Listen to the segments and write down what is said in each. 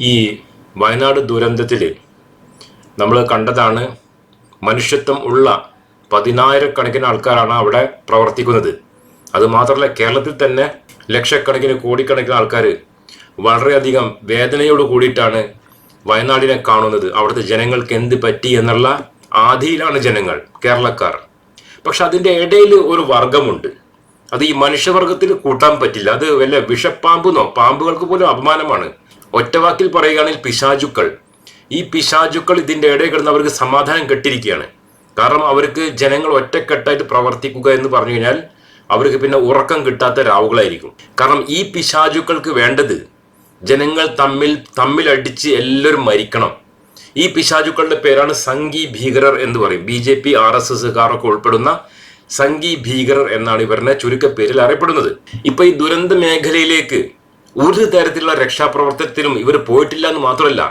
ഈ വയനാട് ദുരന്തത്തിൽ നമ്മൾ കണ്ടതാണ് മനുഷ്യത്വം ഉള്ള പതിനായിരക്കണക്കിന് ആൾക്കാരാണ് അവിടെ പ്രവർത്തിക്കുന്നത്. അതുമാത്രമല്ല കേരളത്തിൽ തന്നെ ലക്ഷക്കണക്കിന് കോടിക്കണക്കിന് ആൾക്കാർ വളരെയധികം വേദനയോട് കൂടിയിട്ടാണ് വയനാടിനെ കാണുന്നത്. അവിടുത്തെ ജനങ്ങൾക്ക് എന്ത് പറ്റി എന്നുള്ള ആധിയിലാണ് ജനങ്ങൾ കേരളക്കാർ. പക്ഷെ അതിന്റെ ഇടയിൽ ഒരു വർഗമുണ്ട്. അത് ഈ മനുഷ്യവർഗത്തിൽ കൂട്ടാൻ പറ്റില്ല. അത് വല്ല വിഷപ്പാമ്പെന്നോ പാമ്പുകൾക്ക് പോലും അപമാനമാണ്. ഒറ്റവാക്കിൽ പറയുകയാണെങ്കിൽ പിശാചുക്കൾ. ഈ പിശാചുക്കൾ ഇതിന്റെ ഇടയിൽ കിടന്ന് അവർക്ക് സമാധാനം കെട്ടിരിക്കുകയാണ്. കാരണം അവർക്ക് ജനങ്ങൾ ഒറ്റക്കെട്ടായിട്ട് പ്രവർത്തിക്കുക എന്ന് പറഞ്ഞു കഴിഞ്ഞാൽ അവർക്ക് പിന്നെ ഉറക്കം കിട്ടാത്ത രാവുകളായിരിക്കും. കാരണം ഈ പിശാചുക്കൾക്ക് വേണ്ടത് ജനങ്ങൾ തമ്മിൽ തമ്മിലടിച്ച് എല്ലാവരും മരിക്കണം. ഈ പിശാചുക്കളുടെ പേരാണ് സംഗി ഭീകരർ എന്ന് പറയും. B J P R S എസ്സുകാരൊക്കെ ഉൾപ്പെടുന്ന സംഗി ഭീകരർ എന്നാണ് ഇവരുടെ ചുരുക്കപ്പേരിൽ അറിയപ്പെടുന്നത്. ഇപ്പൊ ഈ ദുരന്ത മേഖലയിലേക്ക് ഒരു തരത്തിലുള്ള രക്ഷാപ്രവർത്തനത്തിനും ഇവർ പോയിട്ടില്ല എന്ന് മാത്രമല്ല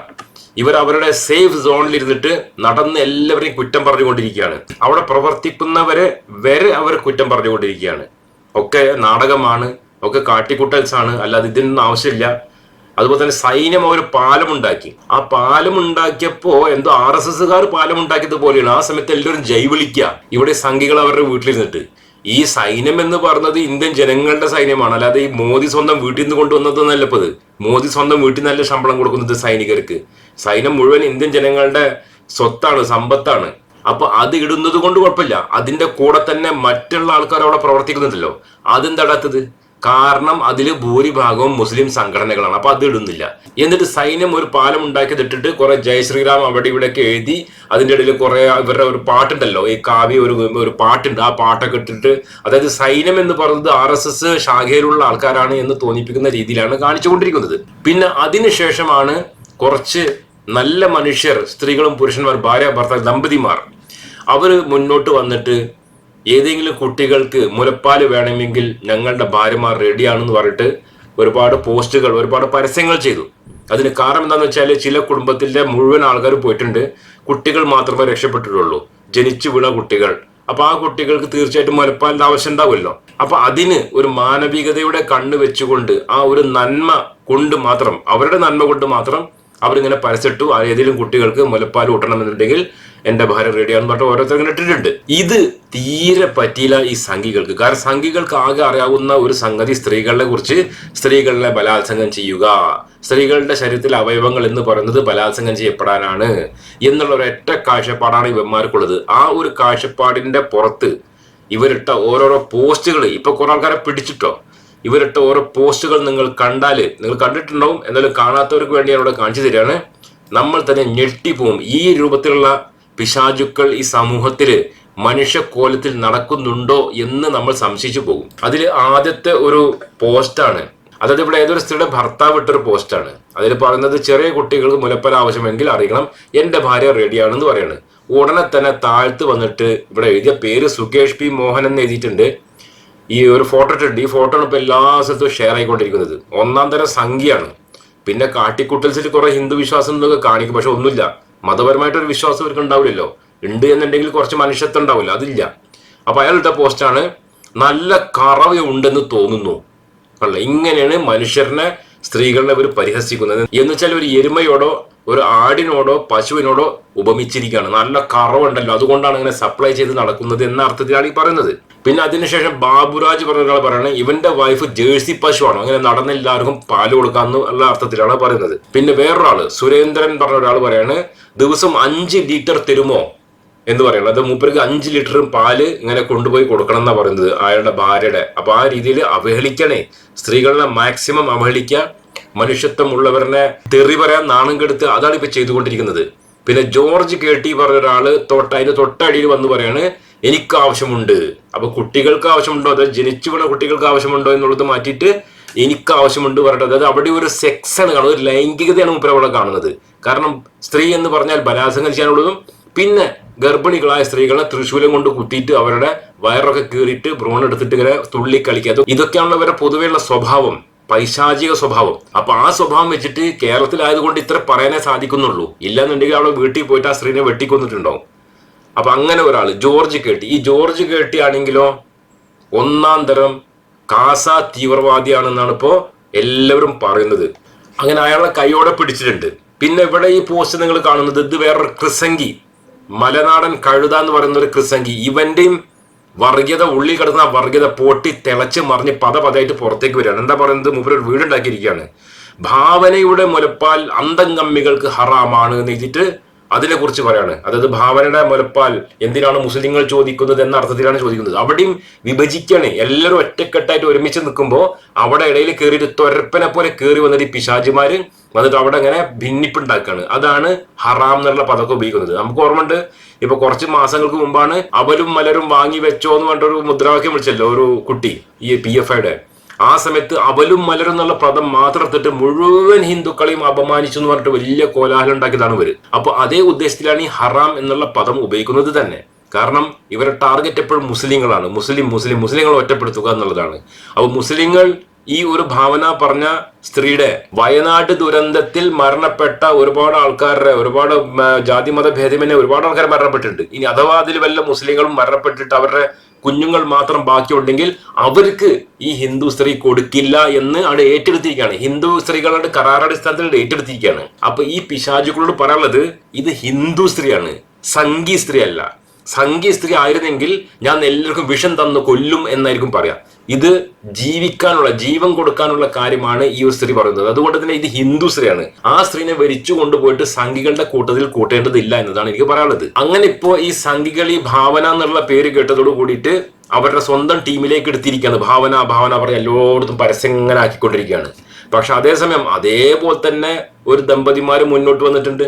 ഇവർ അവരുടെ സേഫ് സോണിൽ ഇരുന്നിട്ട് നടന്ന് എല്ലാവരെയും കുറ്റം പറഞ്ഞുകൊണ്ടിരിക്കുകയാണ്. അവിടെ പ്രവർത്തിക്കുന്നവരെ വരെ അവർ കുറ്റം പറഞ്ഞുകൊണ്ടിരിക്കുകയാണ്. ഒക്കെ നാടകമാണ് ഒക്കെ കാട്ടിക്കുട്ടൽസ് ആണ് അല്ലാതെ ഇതിനൊന്നും ആവശ്യമില്ല. അതുപോലെ തന്നെ സൈന്യം അവർ പാലം ഉണ്ടാക്കി ആ പാലം ഉണ്ടാക്കിയപ്പോ എന്തോ ആർ എസ് എസ്സുകാർ പാലം ഉണ്ടാക്കിയത് പോലെയാണ്. ആ സമയത്ത് എല്ലാവരും ജയ് വിളിക്കുക. ഇവിടെ സംഘികൾ അവരുടെ വീട്ടിലിരുന്നിട്ട്. ഈ സൈന്യം എന്ന് പറഞ്ഞത് ഇന്ത്യൻ ജനങ്ങളുടെ സൈന്യമാണ്. അല്ലാതെ ഈ മോദി സ്വന്തം വീട്ടിൽ നിന്ന് കൊണ്ടുവന്നതെന്നല്ല ഇപ്പത്. മോദി സ്വന്തം വീട്ടിൽ നല്ല ശമ്പളം കൊടുക്കുന്നത് സൈനികർക്ക്. സൈന്യം മുഴുവൻ ഇന്ത്യൻ ജനങ്ങളുടെ സ്വത്താണ് സമ്പത്താണ്. അപ്പൊ അത് ഇടുന്നത് കൊണ്ട് കുഴപ്പമില്ല. അതിന്റെ കൂടെ തന്നെ മറ്റുള്ള ആൾക്കാർ അവിടെ പ്രവർത്തിക്കുന്നുണ്ടല്ലോ അതെന്താടാത്തത് കാരണം അതിൽ ഭൂരിഭാഗവും മുസ്ലിം സംഘടനകളാണ്. അപ്പൊ അത് ഇടുന്നില്ല. എന്നിട്ട് സൈന്യം ഒരു പാലം ഉണ്ടാക്കിയതിട്ടിട്ട് കുറെ ജയ് ശ്രീറാം അവിടെ ഇവിടെയൊക്കെ എഴുതി അതിന്റെ ഇടയിൽ കുറെ ഇവരുടെ ഒരു പാട്ടുണ്ടല്ലോ. ഈ കാവ്യ ഒരു ഒരു പാട്ടുണ്ട്. ആ പാട്ടൊക്കെ ഇട്ടിട്ട് അതായത് സൈന്യം എന്ന് പറഞ്ഞത് ആർ എസ് എസ് ശാഖയിലുള്ള ആൾക്കാരാണ് എന്ന് തോന്നിപ്പിക്കുന്ന രീതിയിലാണ് കാണിച്ചുകൊണ്ടിരിക്കുന്നത്. പിന്നെ അതിനുശേഷമാണ് കുറച്ച് നല്ല മനുഷ്യർ സ്ത്രീകളും പുരുഷന്മാർ ഭാര്യ ഭർത്താവ് ദമ്പതിമാർ അവർ മുന്നോട്ട് വന്നിട്ട് ഏതെങ്കിലും കുട്ടികൾക്ക് മുലപ്പാൽ വേണമെങ്കിൽ ഞങ്ങളുടെ ഭാര്യമാർ റെഡിയാണെന്ന് പറഞ്ഞിട്ട് ഒരുപാട് പോസ്റ്റുകൾ ഒരുപാട് പരസ്യങ്ങൾ ചെയ്തു. അതിന് കാരണം എന്താണെന്ന് വെച്ചാൽ ചില കുടുംബത്തിലെ മുഴുവൻ ആൾക്കാർ പോയിട്ടുണ്ട്. കുട്ടികൾ മാത്രമേ രക്ഷപ്പെട്ടിട്ടുള്ളൂ. ജനിച്ചു വീണ കുട്ടികൾ. അപ്പൊ ആ കുട്ടികൾക്ക് തീർച്ചയായിട്ടും മുലപ്പാലിന്റെ ആവശ്യം ഉണ്ടാവുമല്ലോ. അപ്പൊ അതിന് ഒരു മാനവികതയുടെ കണ്ണ് വെച്ചുകൊണ്ട് ആ ഒരു നന്മ കൊണ്ട് മാത്രം അവരുടെ നന്മ കൊണ്ട് മാത്രം അവരിങ്ങനെ പരസ്യട്ടു ഏതെങ്കിലും കുട്ടികൾക്ക് മുലപ്പാൽ ഊട്ടണമെന്നുണ്ടെങ്കിൽ എന്റെ ഭാര്യ റെഡിയാന്ന് പറഞ്ഞിട്ട് ഓരോരുത്തർ ഇങ്ങനെ ഇട്ടിട്ടുണ്ട്. ഇത് തീരെ പറ്റിയില്ല ഈ സംഘികൾക്ക്. കാരണം സംഘികൾക്ക് ആകെ അറിയാവുന്ന ഒരു സംഗതി സ്ത്രീകളെ കുറിച്ച് സ്ത്രീകളെ ബലാത്സംഗം ചെയ്യുക. സ്ത്രീകളുടെ ശരീരത്തിലെ അവയവങ്ങൾ എന്ന് പറയുന്നത് ബലാത്സംഗം ചെയ്യപ്പെടാനാണ് എന്നുള്ള ഒരൊറ്റ കാഴ്ചപ്പാടാണ് ഇവന്മാർക്കുള്ളത്. ആ ഒരു കാഴ്ചപ്പാടിന്റെ പുറത്ത് ഇവരിട്ട ഓരോരോ പോസ്റ്റുകൾ ഇപ്പൊ കുറെ ആൾക്കാരെ പിടിച്ചിട്ടോ? ഇവരിട്ട ഓരോ പോസ്റ്റുകൾ നിങ്ങൾ കണ്ടാൽ നിങ്ങൾ കണ്ടിട്ടുണ്ടാവും എന്നാലും കാണാത്തവർക്ക് വേണ്ടി ഞാൻ ഇവിടെ കാണിച്ചു തരികയാണ്. നമ്മൾ തന്നെ ഞെട്ടിപ്പോവും ഈ രൂപത്തിലുള്ള പിശാചുക്കൾ ഈ സമൂഹത്തിൽ മനുഷ്യക്കോലത്തിൽ നടക്കുന്നുണ്ടോ എന്ന് നമ്മൾ സംശയിച്ചു പോകും. അതിൽ ആദ്യത്തെ ഒരു പോസ്റ്റാണ് അതായത് ഇവിടെ ഏതൊരു സ്ത്രീയുടെ ഭർത്താവ് ഇട്ടൊരു പോസ്റ്റാണ് അതിൽ പറയുന്നത് ചെറിയ കുട്ടികൾക്ക് മുലപ്പൽ ആവശ്യമെങ്കിൽ അറിയണം എന്റെ ഭാര്യ റെഡിയാണെന്ന് പറയുന്നത് ഉടനെ തന്നെ താഴ്ത്ത് വന്നിട്ട് ഇവിടെ എഴുതിയ പേര് സുകേഷ് പി മോഹൻ എന്ന് എഴുതിയിട്ടുണ്ട്. ഈ ഒരു ഫോട്ടോ ഇട്ടിട്ടുണ്ട്. ഈ ഫോട്ടോ ആണ് ഇപ്പൊ എല്ലാ സ്ഥലത്തും ഷെയർ ആയിക്കൊണ്ടിരിക്കുന്നത്. ഒന്നാം തരം സംഖ്യയാണ്. പിന്നെ കാട്ടിക്കുട്ടൽസിൽ കുറെ ഹിന്ദു വിശ്വാസം എന്നൊക്കെ കാണിക്കും പക്ഷെ ഒന്നുമില്ല. മതപരമായിട്ടൊരു വിശ്വാസം ഇവർക്ക് ഉണ്ടാവില്ലല്ലോ. ഉണ്ട് എന്നുണ്ടെങ്കിൽ കുറച്ച് മനുഷ്യത്വം ഉണ്ടാവില്ല. അതില്ല. അപ്പൊ അയാളുടെ പോസ്റ്റാണ് നല്ല കറവ ഉണ്ടെന്ന് തോന്നുന്നു. അല്ല ഇങ്ങനെയാണ് മനുഷ്യരനെ സ്ത്രീകളെ അവർ പരിഹസിക്കുന്നത്. എന്ന് വെച്ചാൽ ഒരു എരുമയോടോ ഒരു ആടിനോടോ പശുവിനോടോ ഉപമിച്ചിരിക്കുകയാണ്. നല്ല കറവുണ്ടല്ലോ. അതുകൊണ്ടാണ് ഇങ്ങനെ സപ്ലൈ ചെയ്ത് നടക്കുന്നത് എന്ന അർത്ഥത്തിലാണ് ഈ പറയുന്നത്. പിന്നെ അതിനുശേഷം ബാബുരാജ് പറഞ്ഞ ഒരാൾ പറയുന്നത് ഇവന്റെ വൈഫ് ജേഴ്സി പശുവാണ്. അങ്ങനെ നടന്ന എല്ലാവർക്കും പാൽ കൊടുക്കാന്ന് ഉള്ള അർത്ഥത്തിലാണ് പറയുന്നത്. പിന്നെ വേറൊരാൾ സുരേന്ദ്രൻ പറഞ്ഞ ഒരാൾ പറയാണ് ദിവസം അഞ്ച് ലിറ്റർ തരുമോ? എന്ന് പറയുന്നത് അത് മൂപ്പർക്ക് അഞ്ച് ലിറ്ററും പാൽ ഇങ്ങനെ കൊണ്ടുപോയി കൊടുക്കണം എന്നാ പറയുന്നത് അയാളുടെ ഭാര്യയുടെ. അപ്പൊ ആ രീതിയിൽ അവഹേളിക്കണേ. സ്ത്രീകളെ മാക്സിമം അവഹേളിക്കുക മനുഷ്യത്വം ഉള്ളവരനെ തെറി പറയാൻ നാണം കെടുത്ത് അതാണ് ഇപ്പൊ ചെയ്തുകൊണ്ടിരിക്കുന്നത്. പിന്നെ ജോർജ് കെ ടി പറഞ്ഞ ഒരാൾ തൊട്ട അതിന്റെ തൊട്ടടിയിൽ വന്ന് പറയാണ് എനിക്ക് ആവശ്യമുണ്ട്. അപ്പൊ കുട്ടികൾക്ക് ആവശ്യമുണ്ടോ? അതായത് ജനിച്ചു വീണ കുട്ടികൾക്ക് ആവശ്യമുണ്ടോ എന്നുള്ളത് മാറ്റിയിട്ട് എനിക്ക് ആവശ്യമുണ്ട് പറഞ്ഞിട്ട് അതായത് അവിടെ ഒരു സെക്സ് ആണ് കാണുന്നത് ഒരു ലൈംഗികതയാണ് മുപ്പര കാണുന്നത്. കാരണം സ്ത്രീ എന്ന് പറഞ്ഞാൽ ബലാത്സംഗം ചെയ്യാനുള്ളതും പിന്നെ ഗർഭിണികളായ സ്ത്രീകളെ തൃശൂലം കൊണ്ട് കുത്തിയിട്ട് അവരുടെ വയറൊക്കെ കീറിയിട്ട് ഭ്രൂണെടുത്തിട്ട് ഇങ്ങനെ തുള്ളി കളിക്കുക ഇതൊക്കെയാണല്ലോ അവരുടെ പൊതുവെയുള്ള സ്വഭാവം. പൈശാചിക സ്വഭാവം. അപ്പൊ ആ സ്വഭാവം വെച്ചിട്ട് കേരളത്തിലായതുകൊണ്ട് ഇത്ര പറയാനേ സാധിക്കുന്നുള്ളൂ. ഇല്ലാന്നുണ്ടെങ്കിൽ അവിടെ വീട്ടിൽ പോയിട്ട് ആ സ്ത്രീനെ വെട്ടിക്കൊന്നിട്ടുണ്ടാവും. അപ്പൊ അങ്ങനെ ഒരാൾ ജോർജ് കേട്ടി. ഈ ജോർജ് കേട്ടി ആണെങ്കിലോ ഒന്നാം തരം കാസ തീവ്രവാദിയാണെന്നാണ് ഇപ്പോ എല്ലാവരും പറയുന്നത്. അങ്ങനെ അയാളെ കൈയോടെ പിടിച്ചിട്ടുണ്ട്. പിന്നെ ഇവിടെ ഈ പോസ്റ്റ് നിങ്ങൾ കാണുന്നത് ഇത് വേറൊരു ക്രിസംഗി. മലനാടൻ കഴുത എന്ന് പറയുന്ന ഒരു ക്രിസംഗി. ഇവന്റെയും വർഗീയത ഉള്ളിൽ കിടക്കുന്ന ആ വർഗീയത പൊട്ടി തിളച്ച് മറിഞ്ഞ് പത പതയായിട്ട് പുറത്തേക്ക് വരികയാണ്. എന്താ പറയുന്നത്? മൂപ്പര് വീടുണ്ടാക്കിയിരിക്കുകയാണ്. ഭാവനയുടെ മുലപ്പാൽ അന്തം കമ്മികൾക്ക് ഹറാമാണ് എന്ന് എഴുതിയിട്ട് അതിനെ കുറിച്ച് പറയാണ്. അതായത് ഭാവനയുടെ മുലപ്പാൽ എന്തിനാണ് മുസ്ലിങ്ങൾ ചോദിക്കുന്നത് എന്ന അർത്ഥത്തിലാണ് ചോദിക്കുന്നത്. അവിടെയും വിഭജിക്കാണ്. എല്ലാവരും ഒറ്റക്കെട്ടായിട്ട് ഒരുമിച്ച് നിൽക്കുമ്പോൾ അവിടെ ഇടയിൽ കയറിയിട്ട് തൊരപ്പനെ പോലെ കയറി വന്നിട്ട് ഈ പിശാജിമാര് വന്നിട്ട് അവിടെ അങ്ങനെ ഭിന്നിപ്പുണ്ടാക്കുകയാണ് അതാണ് ഹറാം എന്നുള്ള പദമൊക്കെ ഉപയോഗിക്കുന്നത്. നമുക്ക് ഓർമ്മയുണ്ട് ഇപ്പൊ കുറച്ച് മാസങ്ങൾക്ക് മുമ്പാണ് അവരും മലരും വാങ്ങി വെച്ചോ എന്ന് പറഞ്ഞൊരു മുദ്രാവാക്യം വിളിച്ചല്ലോ ഒരു കുട്ടി ഈ പി എഫ് ഐയുടെ. ആ സമയത്ത് അവലും മലരും എന്നുള്ള പദം മാത്രം എടുത്തിട്ട് മുഴുവൻ ഹിന്ദുക്കളെയും അപമാനിച്ചു എന്ന് പറഞ്ഞിട്ട് വലിയ കോലാഹലം ഉണ്ടാക്കിയതാണ് ഇവർ. അപ്പൊ അതേ ഉദ്ദേശത്തിലാണ് ഈ ഹറാം എന്നുള്ള പദം ഉപയോഗിക്കുന്നത് തന്നെ. കാരണം ഇവരുടെ ടാർഗറ്റ് എപ്പോഴും മുസ്ലിങ്ങളാണ്. മുസ്ലിം മുസ്ലിം മുസ്ലിങ്ങൾ ഒറ്റപ്പെടുത്തുക എന്നുള്ളതാണ്. അപ്പൊ മുസ്ലിങ്ങൾ ഈ ഒരു ഭാവന പറഞ്ഞ സ്ത്രീയുടെ വയനാട് ദുരന്തത്തിൽ മരണപ്പെട്ട ഒരുപാട് ആൾക്കാരുടെ ഒരുപാട് ജാതി മത ഭേദമന്യേ ഒരുപാട് ആൾക്കാർ മരണപ്പെട്ടിട്ടുണ്ട്. ഇനി അഥവാ അതിൽ വല്ല മുസ്ലിങ്ങളും മരണപ്പെട്ടിട്ട് അവരുടെ കുഞ്ഞുങ്ങൾ മാത്രം ബാക്കിയുണ്ടെങ്കിൽ അവർക്ക് ഈ ഹിന്ദു സ്ത്രീ കൊടുക്കില്ല എന്ന് അവിടെ ഏറ്റെടുത്തിരിക്കുകയാണ്. ഹിന്ദു സ്ത്രീകളുടെ കരാറടിസ്ഥാനത്തിൽ ഏറ്റെടുത്തിരിക്കുകയാണ്. അപ്പൊ ഈ പിശാചുക്കളോട് പറയാനുള്ളത് ഇത് ഹിന്ദു സ്ത്രീയാണ്. സംഘി സ്ത്രീ അല്ല. സംഘി സ്ത്രീ ആയിരുന്നെങ്കിൽ ഞാൻ എല്ലാവർക്കും വിഷം തന്നു കൊല്ലും എന്നായിരിക്കും പറയാം. ഇത് ജീവിക്കാനുള്ള ജീവൻ കൊടുക്കാനുള്ള കാര്യമാണ് ഈ ഒരു സ്ത്രീ പറയുന്നത്. അതുകൊണ്ട് തന്നെ ഇത് ഹിന്ദു സ്ത്രീയാണ്. ആ സ്ത്രീനെ വരിച്ചു കൊണ്ടുപോയിട്ട് സംഘികളുടെ കൂട്ടത്തിൽ കൂട്ടേണ്ടതില്ല എന്നതാണ് എനിക്ക് പറയാനുള്ളത്. അങ്ങനെ ഇപ്പോ ഈ സംഘികൾ ഈ ഭാവന എന്നുള്ള പേര് കേട്ടതോട് കൂടിയിട്ട് അവരുടെ സ്വന്തം ടീമിലേക്ക് എടുത്തിരിക്കുകയാണ്. ഭാവന ഭാവന പറഞ്ഞ് എല്ലായിടത്തും പരസ്യങ്ങനാക്കിക്കൊണ്ടിരിക്കുകയാണ് പക്ഷെ അതേസമയം അതേപോലെ തന്നെ ഒരു ദമ്പതിമാര് മുന്നോട്ട് വന്നിട്ടുണ്ട്.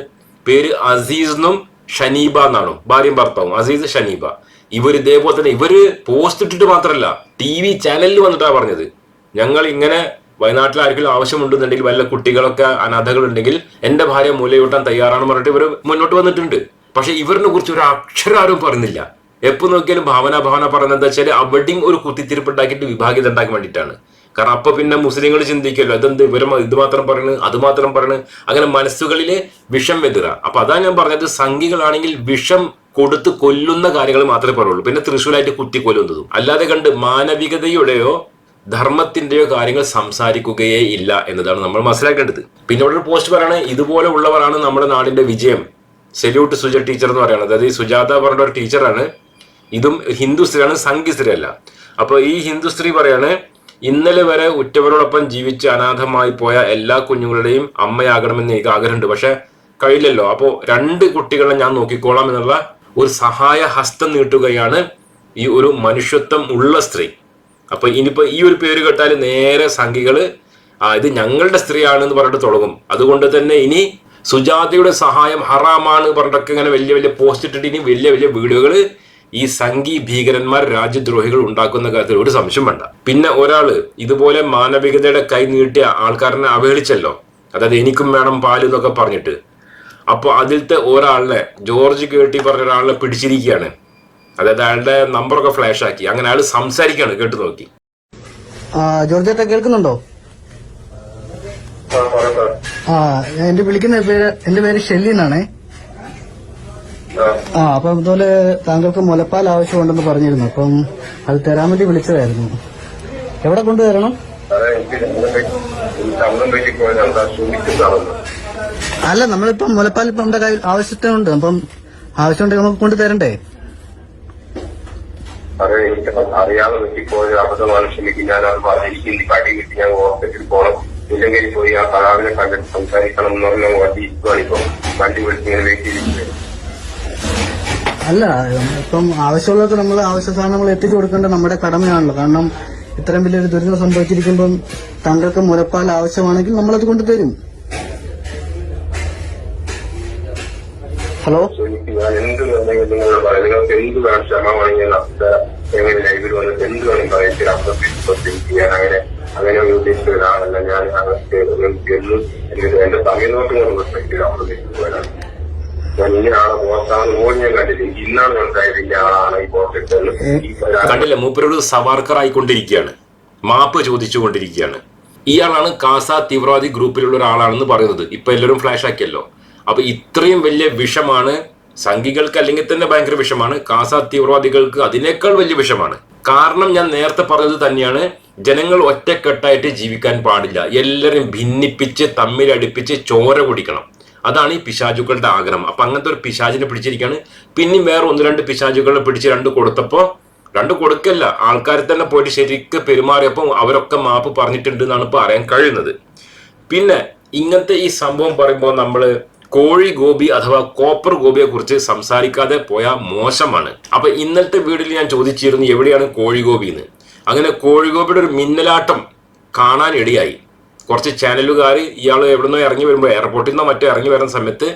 പേര് അസീസെന്നും ഷനീബ എന്നാണ്. ഭാര്യയും ഭർത്താവും. അസീസ് ഷനീബ. ഇവർ ഇതേപോലെ തന്നെ ഇവർ പോസ്റ്റ് ഇട്ടിട്ട് മാത്രമല്ല ടി വി ചാനലിൽ വന്നിട്ടാണ് പറഞ്ഞത്. ഞങ്ങൾ ഇങ്ങനെ വയനാട്ടിൽ ആർക്കും ആവശ്യമുണ്ടെന്നുണ്ടെങ്കിൽ വല്ല കുട്ടികളൊക്കെ അനാഥകളുണ്ടെങ്കിൽ എന്റെ ഭാര്യ മൂലയൂട്ടാൻ തയ്യാറാണെന്ന് പറഞ്ഞിട്ട് ഇവർ മുന്നോട്ട് വന്നിട്ടുണ്ട്. പക്ഷെ ഇവരിനെ കുറിച്ച് ഒരു അക്ഷരം ആരും പറഞ്ഞില്ല എപ്പോ നോക്കിയാലും ഭാവന ഭാവന പറയുന്നത് എന്താ വെച്ചാൽ അവിടെയും ഒരു കുത്തിത്തിരിപ്പ് ഉണ്ടാക്കിയിട്ട് വിഭാഗീയത ഉണ്ടാക്കാൻ വേണ്ടിയിട്ടാണ്. കാരണം അപ്പൊ പിന്നെ മുസ്ലിങ്ങൾ ചിന്തിക്കല്ലോ അതെന്ത് ഇവർ ഇത് മാത്രം പറയണ് അത് മാത്രം പറയണ് അങ്ങനെ മനസ്സുകളിലെ വിഷം വെതുക. അപ്പൊ അതാ ഞാൻ പറഞ്ഞത് സംഘികളാണെങ്കിൽ വിഷം കൊടുത്ത് കൊല്ലുന്ന കാര്യങ്ങൾ മാത്രമേ പറയുള്ളൂ. പിന്നെ തൃശ്ശൂരായിട്ട് കുത്തി കൊല്ലുന്നതും അല്ലാതെ കണ്ട് മാനവികതയുടെയോ ധർമ്മത്തിന്റെയോ കാര്യങ്ങൾ സംസാരിക്കുകയേ ഇല്ല എന്നതാണ് നമ്മൾ മനസ്സിലാക്കേണ്ടത്. പിന്നെ ഇവിടെ ഒരു പോസ്റ്റ് പറയണേ ഇതുപോലെ ഉള്ളവരാണ് നമ്മുടെ നാടിന്റെ വിജയം. സെല്യൂട്ട് സുജ ടീച്ചർ എന്ന് പറയുന്നത് അതായത് സുജാത പറഞ്ഞ ഒരു ടീച്ചറാണ്. ഇതും ഹിന്ദു സ്ത്രീയാണ് സംഘി സ്ത്രീ അല്ല അപ്പൊ ഈ ഹിന്ദു സ്ത്രീ പറയാണ് ഇന്നലെ വരെ ഉറ്റവരോടൊപ്പം ജീവിച്ച് അനാഥമായി പോയ എല്ലാ കുഞ്ഞുങ്ങളുടെയും അമ്മയാകണമെന്ന് എനിക്ക് ആഗ്രഹമുണ്ട്. പക്ഷെ കഴിയില്ലല്ലോ. അപ്പോൾ രണ്ട് കുട്ടികളെ ഞാൻ നോക്കിക്കോളാം എന്നുള്ള ഒരു സഹായ ഹസ്തം നീട്ടുകയാണ് ഈ ഒരു മനുഷ്യത്വം ഉള്ള സ്ത്രീ. അപ്പൊ ഇനിയിപ്പോ ഈ ഒരു പേര് കേട്ടാൽ നേരെ സംഘികൾ ആ ഇത് ഞങ്ങളുടെ സ്ത്രീയാണെന്ന് പറഞ്ഞിട്ട് തുടങ്ങും. അതുകൊണ്ട് തന്നെ ഇനി സുജാതയുടെ സഹായം ഹറാമാണ് പറഞ്ഞിട്ടൊക്കെ ഇങ്ങനെ വലിയ വലിയ പോസ്റ്റ് ഇട്ടിട്ട് ഇനി വലിയ വലിയ വീഡിയോകൾ ഈ സംഘി ഭീകരന്മാർ രാജ്യദ്രോഹികൾ ഉണ്ടാക്കുന്ന കാര്യത്തിൽ ഒരു സംശയം വേണ്ട. പിന്നെ ഒരാൾ ഇതുപോലെ മാനവികതയുടെ കൈ നീട്ടിയ ആൾക്കാരനെ അവഹേളിച്ചല്ലോ. അതായത് എനിക്കും വേണം പാൽ എന്നൊക്കെ പറഞ്ഞിട്ട്. അപ്പൊ അതിലത്തെ ഒരാളിനെ ജോർജ് കേട്ടി പറഞ്ഞ ഒരാളിനെ പിടിച്ചിരിക്കുകയാണ്. അതായത് അയാളുടെ നമ്പറൊക്കെ ഫ്ലാഷ് ആക്കി. അങ്ങനെ അയാൾ സംസാരിക്കാണ് കേട്ടു നോക്കി. ആ ജോർജേട്ട കേൾക്കുന്നുണ്ടോ? ആ, എന്റെ വിളിക്കുന്ന പേര് എന്റെ പേര് ഷെല്ലി എന്നാണേ ആ, അപ്പൊ അതുപോലെ ഇതുപോലെ താങ്കൾക്ക് മുലപ്പാൽ ആവശ്യമുണ്ടെന്ന് പറഞ്ഞിരുന്നു. അപ്പം അത് തരാൻ വേണ്ടി വിളിച്ചതായിരുന്നു. എവിടെ കൊണ്ടുതരണം അല്ല നമ്മളിപ്പം മുലപ്പാൽ ഇപ്പം നമ്മുടെ കയ്യിൽ ആവശ്യത്തിനുണ്ട്. അപ്പം ആവശ്യമുണ്ടെങ്കിൽ നമുക്ക് കൊണ്ടു തരണ്ടേ? സാറേ എനിക്ക് അറിയാതെ പറ്റിപ്പോയത് അബദ്ധമാണ് ക്ഷമിക്കും ഞാൻ അത് പറഞ്ഞ് എനിക്ക് ഇന്ന് കടി കിട്ടി ഞാൻ ഹോസ്പിറ്റലിൽ പോകണം ഇല്ലെങ്കിൽ പോയി ആ കലാവിനെ കണ്ടിട്ട് സംസാരിക്കണം എന്ന് പറഞ്ഞ വണ്ടി ഇരിക്കുവാണ് ഇപ്പം. വണ്ടി വിളിച്ച് ഇങ്ങനെ വെയിറ്റ് ചെയ്തിരിക്കുന്നത് അല്ല ഇപ്പം ആവശ്യമുള്ളവർക്ക് നമ്മൾ ആവശ്യ സാധനങ്ങൾ എത്തിച്ചു കൊടുക്കേണ്ട നമ്മുടെ കടമയാണല്ലോ. കാരണം ഇത്രയും വലിയൊരു ദുരിതം സംഭവിച്ചിരിക്കുമ്പം താങ്കൾക്ക് മുലപ്പാൽ ആവശ്യമാണെങ്കിൽ നമ്മളത് കൊണ്ടുതരും ഹലോ. അങ്ങനെ അങ്ങനെ ഞാൻ കണ്ടില്ല ഇന്നാണ് കണ്ടില്ല മൂപ്പരോട് സവാർക്കർ ആയിക്കൊണ്ടിരിക്കുകയാണ് മാപ്പ് ചോദിച്ചുകൊണ്ടിരിക്കുകയാണ്. ഇയാളാണ് കാസ തീവ്രവാദി ഗ്രൂപ്പിലുള്ള ഒരാളാണെന്ന് പറയുന്നത്. ഇപ്പൊ എല്ലാവരും ഫ്ലാഷ് ആക്കിയല്ലോ. അപ്പൊ ഇത്രയും വലിയ വിഷമാണ്. സംഘികൾക്ക് അല്ലെങ്കിൽ തന്നെ ഭയങ്കര വിഷമാണ്. കാസ തീവ്രവാദികൾക്ക് അതിനേക്കാൾ വലിയ വിഷമാണ്. കാരണം ഞാൻ നേരത്തെ പറഞ്ഞത് തന്നെയാണ് ജനങ്ങൾ ഒറ്റക്കെട്ടായിട്ട് ജീവിക്കാൻ പാടില്ല. എല്ലാവരും ഭിന്നിപ്പിച്ച് തമ്മിലടിപ്പിച്ച് ചോര കുടിക്കണം. അതാണ് ഈ പിശാചുക്കളുടെ ആഗ്രഹം. അപ്പൊ അങ്ങനത്തെ ഒരു പിശാചിനെ പിടിച്ചിരിക്കുകയാണ് പിന്നെയും വേറെ ഒന്ന് രണ്ട് പിശാചുകളെ പിടിച്ച് രണ്ട് കൊടുത്തപ്പോ രണ്ട് കൊടുക്കല്ല. ആൾക്കാർ തന്നെ പോയിട്ട് ശരിക്ക് പെരുമാറിയപ്പോൾ അവരൊക്കെ മാപ്പ് പറഞ്ഞിട്ടുണ്ട് എന്നാണ് ഇപ്പൊ അറിയാൻ കഴിയുന്നത്. പിന്നെ ഇങ്ങനത്തെ ഈ സംഭവം പറയുമ്പോൾ നമ്മൾ കോഴി ഗോപി അഥവാ കോപ്പർ ഗോപിയെ കുറിച്ച് സംസാരിക്കാതെ പോയാൽ മോശമാണ്. അപ്പൊ ഇന്നത്തെ വീഡിയോയിൽ ഞാൻ ചോദിച്ചിരുന്നു എവിടെയാണ് കോഴി ഗോപി എന്ന്. അങ്ങനെ കോഴി ഗോപിയുടെ ഒരു മിന്നലാട്ടം കാണാൻ കുറച്ച് ചാനലുകാർ ഇയാൾ എവിടുന്നോ ഇറങ്ങി വരുമ്പോൾ എയർപോർട്ടിൽ നിന്നോ മറ്റോ ഇറങ്ങി വരുന്ന സമയത്ത്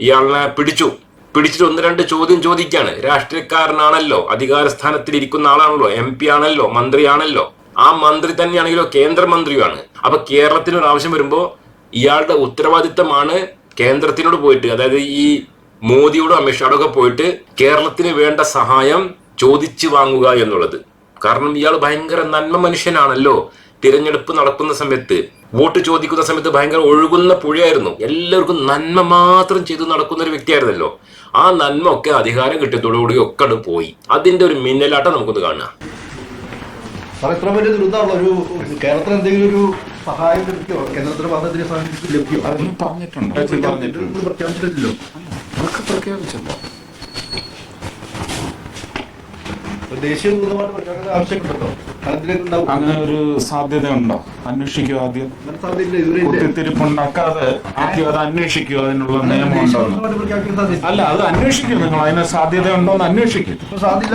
ഇയാളിനെ പിടിച്ചു. പിടിച്ചിട്ട് ഒന്ന് രണ്ട് ചോദ്യം ചോദിക്കാണ്. രാഷ്ട്രീയക്കാരനാണല്ലോ അധികാര സ്ഥാനത്തിൽ ഇരിക്കുന്ന ആളാണല്ലോ എം പി ആണല്ലോ മന്ത്രിയാണല്ലോ. ആ മന്ത്രി തന്നെയാണെങ്കിലോ കേന്ദ്രമന്ത്രിയുമാണ്. അപ്പൊ കേരളത്തിന് ഒരു ആവശ്യം വരുമ്പോൾ ഇയാളുടെ ഉത്തരവാദിത്തമാണ് കേന്ദ്രത്തിനോട് പോയിട്ട് അതായത് ഈ മോദിയോടും അമിത്ഷാടൊക്കെ പോയിട്ട് കേരളത്തിന് വേണ്ട സഹായം ചോദിച്ചു വാങ്ങുക എന്നുള്ളത്. കാരണം ഇയാൾ ഭയങ്കര നന്മ മനുഷ്യനാണല്ലോ. തിരഞ്ഞെടുപ്പ് നടക്കുന്ന സമയത്ത് വോട്ട് ചോദിക്കുന്ന സമയത്ത് ഭയങ്കര ഒഴുകുന്ന പുഴയായിരുന്നു. എല്ലാവർക്കും നന്മ മാത്രം ചെയ്തു നടക്കുന്ന ഒരു വ്യക്തിയായിരുന്നല്ലോ. ആ നന്മ ഒക്കെ അധികാരം കിട്ടിയതോടുകൂടി ഒക്കെ പോയി. അതിന്റെ ഒരു മിന്നലാട്ടം നമുക്കൊന്ന് കാണുക സാർ ഇത്ര വലിയ ദുരിതമുള്ള ഒരു കേരളത്തിന് എന്തെങ്കിലും ഒരു സഹായം ലഭിക്കുമോ കേന്ദ്രത്തിന്റെ ഭാഗത്തിന് സഹായം ലഭിക്കുമോ അതൊന്നും പറഞ്ഞിട്ടുണ്ട്. പറഞ്ഞിട്ടുണ്ട്. ഇത് പ്രഖ്യാപിച്ചിട്ടില്ലല്ലോ. അതൊക്കെ പ്രഖ്യാപിച്ചല്ലോ ദേശീയ അങ്ങനെ ഒരു സാധ്യത ഉണ്ടോ അന്വേഷിക്കോ ആദ്യം. കുത്തിത്തിരിപ്പുണ്ടാക്കാതെ ആദ്യം അത് അന്വേഷിക്കുക അതിനുള്ള നിയമം ഉണ്ടോ? ദുരിതമായിട്ട് പ്രഖ്യാപിക്കാൻ സാധ്യത അല്ല അത് അന്വേഷിക്കും നിങ്ങൾ അതിന് സാധ്യത ഉണ്ടോ എന്ന് അന്വേഷിക്കും. സാധ്യത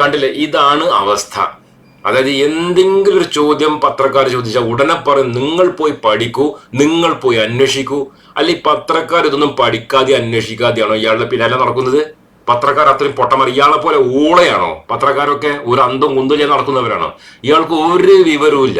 കണ്ടില്ലേ? ഇതാണ് അവസ്ഥ. അതായത് എന്തെങ്കിലും ഒരു ചോദ്യം പത്രക്കാർ ചോദിച്ചാൽ ഉടനെ പറയും നിങ്ങൾ പോയി പഠിക്കൂ നിങ്ങൾ പോയി അന്വേഷിക്കൂ. അല്ലെ പത്രക്കാർ ഇതൊന്നും പഠിക്കാതെ അന്വേഷിക്കാതെയാണോ ഇയാളുടെ പിന്നാലെ നടക്കുന്നത്? പത്രക്കാർ അത്രയും പൊട്ടമറി ഇയാളെ പോലെ ഊളയാണോ? പത്രക്കാരൊക്കെ ഒരു അന്തം കുന്തം നടക്കുന്നവരാണോ? ഇയാൾക്ക് ഒരു വിവരവും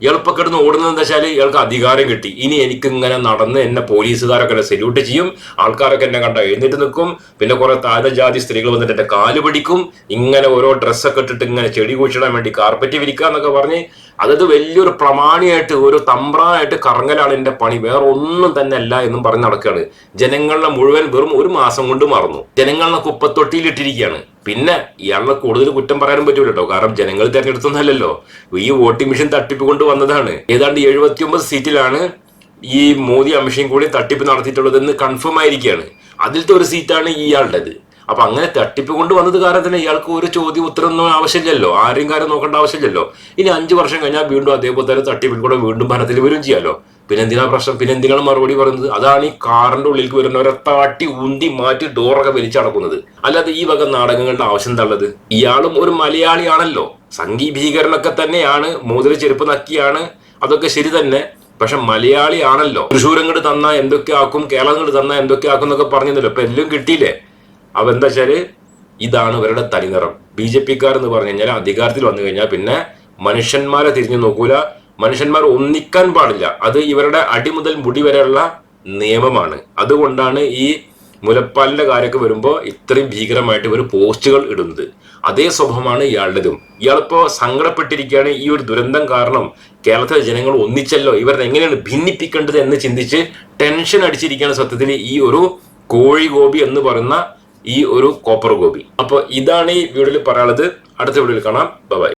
ഇല്ല ഇയാളിപ്പോ കിടന്ന് ഓടുന്നത് എന്താ വെച്ചാൽ ഇയാൾക്ക് അധികാരം കിട്ടി. ഇനി എനിക്ക് ഇങ്ങനെ നടന്ന് എന്നെ പോലീസുകാരൊക്കെ എന്നെ സല്യൂട്ട് ചെയ്യും. ആൾക്കാരൊക്കെ എന്നെ കണ്ട എഴുന്നേറ്റ് നിൽക്കും. പിന്നെ കുറെ താഴ്ന്നജാതി സ്ത്രീകൾ വന്നിട്ട് എന്റെ കാൽ പിടിക്കും. ഇങ്ങനെ ഓരോ ഡ്രസ്സൊക്കെ ഇട്ടിട്ട് ഇങ്ങനെ ചെടി കുഴിച്ചിടാൻ വേണ്ടി കാർപ്പറ്റ് വിരിക്കുക എന്നൊക്കെ പറഞ്ഞ് അതത് വലിയൊരു പ്രമാണിയായിട്ട് ഒരു തമ്പ്രാനായിട്ട് കറങ്ങലാണ് എന്റെ പണി. വേറെ ഒന്നും തന്നെ അല്ല എന്നും പറഞ്ഞ് നടക്കുകയാണ്. ജനങ്ങളെ മുഴുവൻ വെറും ഒരു മാസം കൊണ്ട് മറന്നു. ജനങ്ങളെ കുപ്പത്തൊട്ടിയിലിട്ടിരിക്കുകയാണ് പിന്നെ ഇയാളെ കൂടുതൽ കുറ്റം പറയാനും പറ്റൂല കേട്ടോ കാരണം ജനങ്ങൾ തിരഞ്ഞെടുത്തൊന്നല്ലല്ലോ ഈ വോട്ടിംഗ് മെഷീൻ തട്ടിപ്പ് കൊണ്ട് വന്നതാണ്. ഏതാണ്ട് എഴുപത്തി ഒമ്പത് സീറ്റിലാണ് ഈ മോദി അമിഷയും കൂടി തട്ടിപ്പ് നടത്തിയിട്ടുള്ളതെന്ന് കൺഫേം ആയിരിക്കുകയാണ്. അതിലത്തെ ഒരു സീറ്റാണ് ഇയാളുടേത്. അപ്പൊ അങ്ങനെ തട്ടിപ്പ് കൊണ്ട് വന്നത് കാരണം തന്നെ ഇയാൾക്ക് ഒരു ചോദ്യം ഉത്തരമൊന്നും ആവശ്യമില്ലല്ലോ. ആരെയും കാര്യം നോക്കേണ്ട ആവശ്യമില്ലല്ലോ. ഇനി അഞ്ചു വർഷം കഴിഞ്ഞാൽ വീണ്ടും അതേപോലെ തന്നെ തട്ടിപ്പിൽ കൂടെ വീണ്ടും ഭരണത്തിൽ വരും ചെയ്യാലോ. പിന്നെ എന്തിനാ പ്രശ്നം? പിന്നെ എന്തിനാണ് മറുപടി പറയുന്നത്? അതാണ് ഈ കാറിന്റെ ഉള്ളിലേക്ക് വരുന്നവരെ താട്ടി ഉന്തി മാറ്റി ഡോറൊക്കെ വലിച്ചടക്കുന്നത് അല്ലാതെ ഈ വക നാടകങ്ങളുടെ ആവശ്യം എന്താ ഉള്ളത്? ഇയാളും ഒരു മലയാളിയാണല്ലോ. സംഘീ ഭീകരനൊക്കെ തന്നെയാണ്. മോതിര ചെരുപ്പ് നക്കിയാണ്. അതൊക്കെ ശരി തന്നെ. പക്ഷെ മലയാളിയാണല്ലോ. തൃശ്ശൂരങ്ങോട്ട് തന്ന എന്തൊക്കെ ആക്കും? കേരളം തന്ന എന്തൊക്കെ ആക്കും എന്നൊക്കെ പറഞ്ഞല്ലോ ഇപ്പൊ എല്ലാം കിട്ടിയില്ലേ? അപ്പൊ എന്താ വെച്ചാൽ ഇതാണ് ഇവരുടെ തനിനിറം ബി ജെ പിക്കാർ എന്ന് പറഞ്ഞു കഴിഞ്ഞാൽ അധികാരത്തിൽ വന്നു കഴിഞ്ഞാൽ പിന്നെ മനുഷ്യന്മാരെ തിരിഞ്ഞു നോക്കൂല മനുഷ്യന്മാർ ഒന്നിക്കാൻ പാടില്ല. അത് ഇവരുടെ അടി മുതൽ മുടി വരെയുള്ള നിയമമാണ്. അതുകൊണ്ടാണ് ഈ മുലപ്പാലിന്റെ കാര്യമൊക്കെ വരുമ്പോൾ ഇത്രയും ഭീകരമായിട്ട് ഇവർ പോസ്റ്റുകൾ ഇടുന്നത്. അതേ സ്വഭാവമാണ് ഇയാളുടേതും. ഇയാളിപ്പോ സങ്കടപ്പെട്ടിരിക്കുകയാണ് ഈ ഒരു ദുരന്തം കാരണം കേരളത്തിലെ ജനങ്ങൾ ഒന്നിച്ചല്ലോ ഇവരെ എങ്ങനെയാണ് ഭിന്നിപ്പിക്കേണ്ടത് എന്ന് ചിന്തിച്ച് ടെൻഷൻ അടിച്ചിരിക്കുകയാണ് സത്യത്തിൽ ഈ ഒരു കോഴി ഗോപി എന്ന് പറയുന്ന ഈ ഒരു കോപ്പർ ഗോപി. അപ്പൊ ഇതാണ് ഈ വീഡിയോയിൽ പറയാനുള്ളത്. അടുത്ത വീഡിയോയിൽ കാണാം. ബൈ